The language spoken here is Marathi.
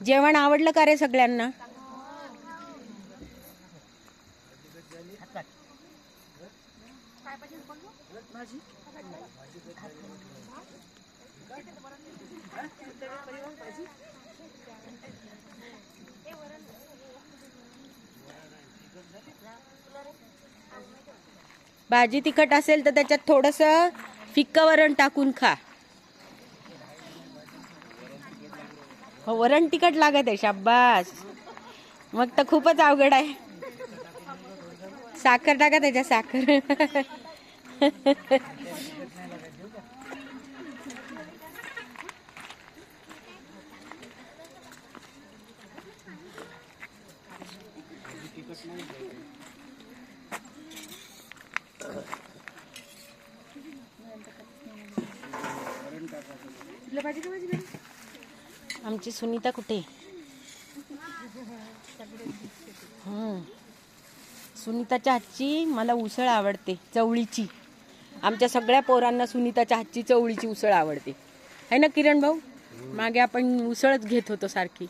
जेवण आवडलं का रे सगळ्यांना? भाजी तिखट असेल तर त्याच्यात थोडस फिक्क वरण टाकून खा. हो वरण तिखट लागत आहे शाब्बास. मग तर खूपच अवघड आहे. साखर टाका त्याच्या साखर. आमची सुनीता कुठे? हम्म. सुनीताच्या हातची मला उसळ आवडते चवळीची. आमच्या सगळ्या पोरांना सुनीताच्या हातची चवळीची उसळ आवडते. है ना किरण भाऊ मागे आपण उसळच घेत होतो सारखी.